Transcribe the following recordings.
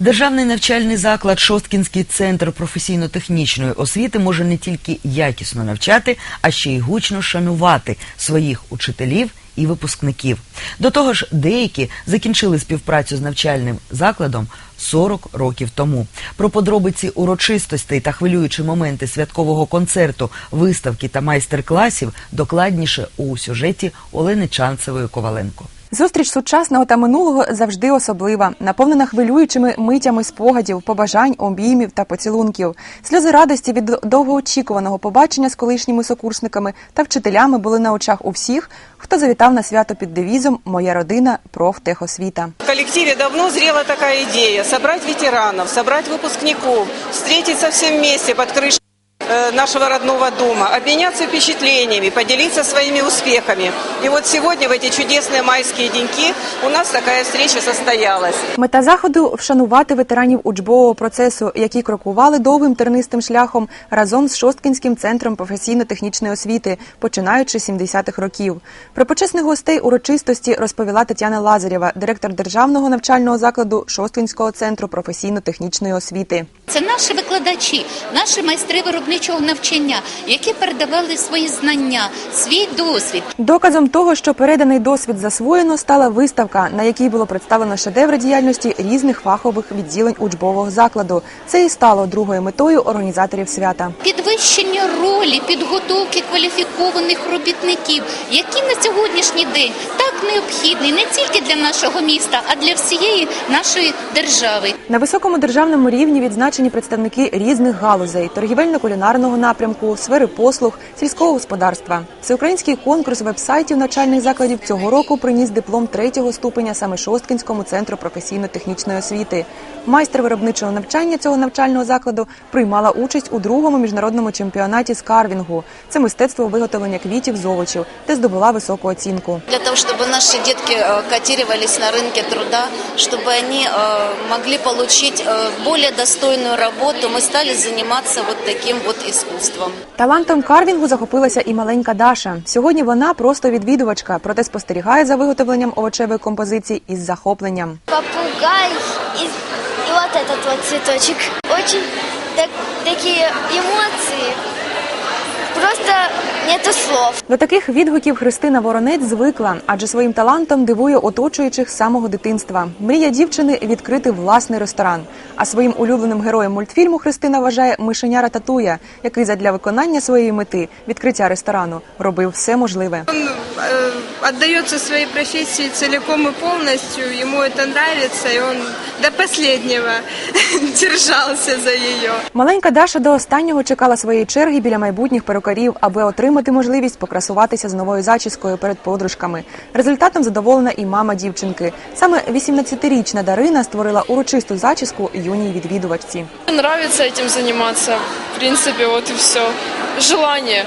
Державний навчальний заклад Шосткінський центр професійно-технічної освіти може не тільки якісно навчати, а ще й гучно шанувати своїх учителів і випускників. До того ж, деякі закінчили співпрацю з навчальним закладом 40 років тому. Про подробиці урочистостей та хвилюючі моменти святкового концерту, виставки та майстер-класів докладніше у сюжеті Олени Чанцевої Коваленко. Зустріч сучасного та минулого завжди особлива, наповнена хвилюючими митями спогадів, побажань, обіймів та поцілунків. Сльози радості від довгоочікуваного побачення з колишніми сокурсниками та вчителями були на очах у всіх, хто завітав на свято під девізом Моя родина профтехосвіта. В коллективе давно зрела такая идея – собрать ветеранов, собрать выпускников, встретиться всем вместе под крышей э, нашего родного дома, обменяться впечатлениями, поделиться своими успехами. И вот сегодня, в эти чудесные майские деньки, у нас такая встреча состоялась. Мета заходу вшанувати ветеранів учбового процесу, які крокували довгим тернистим шляхом разом з Шосткінським центром професійно-технічної освіти, починаючи з 70-х років. Про почесних гостей урочистості розповіла Тетяна Лазарєва, директор державного навчального закладу Шосткінського центру професійно-технічної освіти. Це наші викладачі, наші майстри виробничого навчання, які передавали свої знання, свій досвід. Доказом того, що переданий досвід засвоєно, стала виставка, на якій було представлено шедеври діяльності різних фахових відділень учбового закладу. Це і стало другою метою організаторів свята. Підвищення ролі підготовки кваліфікованих робітників, які на сьогоднішній день так необхідні не тільки для нашого міста, а для всієї нашої держави. На високому державному рівні відзначені представники різних галузей: торгівельно-кулінарного напрямку, сфери послуг, сільського господарства. Всеукраїнський конкурс веб-сайтів навчальних закладів цього року приніс диплом третього ступеня саме Шосткінському центру професійно-технічної освіти. Майстер виробничого навчання цього навчального закладу приймала участь у другому міжнародному чемпіонаті з карвінгу. Це мистецтво виготовлення квітів з овочів, де здобула високу оцінку. для того, чтобы наши детки э, котировались на рынке труда, чтобы они э, могли получить э, более достойную работу, мы стали заниматься вот таким вот искусством. Талантом карвінгу захопилася і маленька Даша. Сьогодні вона просто відвідувачка, проте спостерігає за виготовленням овочевої композиції із захопленням. попугай и, и вот этот вот цветочек. Очень так- такие эмоции. Нету слов. До таких відгуків Христина Воронець звикла, адже своїм талантом дивує оточуючих з самого дитинства. Мрія дівчини відкрити власний ресторан. А своїм улюбленим героєм мультфільму Христина вважає мишеня Рататуя, який задля виконання своєї мети відкриття ресторану робив все можливе. Он э, отдается своей профессии целиком и полностью, ему это нравится, и он до последнего держался за ее. Маленька Даша до останнього чекала своєї черги біля майбутніх перукарів, аби отримати можливість покрасуватися з новою зачіскою перед подружками. Результатом задоволена і мама дівчинки. Саме 18-річна Дарина створила урочисту зачіску юній відвідувачці. Нравится этим заниматься. В принципе, вот и все. Желание.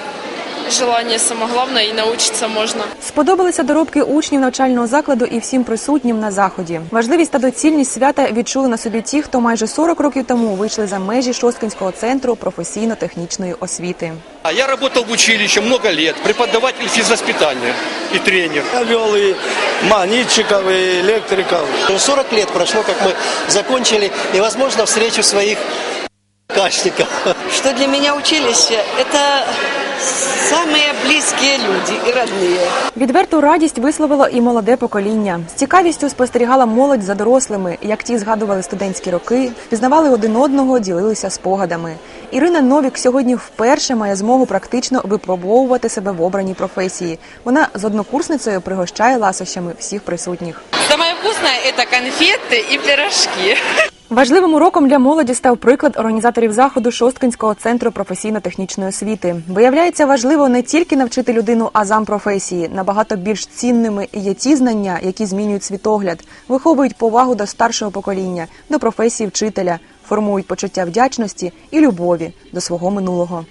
Желание самое главное, и научиться можно. Сподобалися доробки учнів навчального закладу і всім присутнім на заході. Важливість та доцільність свята відчули на собі ті, хто майже 40 років тому вийшли за межі Шосткинського центру професійно-технічної освіти. А Я работал в училище много лет, преподаватель физвоспитания и тренер. Я вел и манитчиков, и электриков. 40 лет прошло, как мы закончили, и, возможно, встречу своих кашников. Что для меня училище – это самые близкие люди и родные. Відверту радість висловило і молоде покоління. З цікавістю спостерігала молодь за дорослими, як ті згадували студентські роки, впізнавали один одного, ділилися спогадами. Ірина Новік сьогодні вперше має змогу практично випробовувати себе в обраній професії. Вона з однокурсницею пригощає ласощами всіх присутніх. Самое вкусное – это конфеты и пирожки. Важливим уроком для молоді став приклад організаторів заходу Шосткинського центру професійно-технічної освіти. Виявляється, важливо не тільки навчити людину азам професії. Набагато більш цінними є ті знання, які змінюють світогляд, виховують повагу до старшого покоління, до професії вчителя, формують почуття вдячності і любові до свого минулого.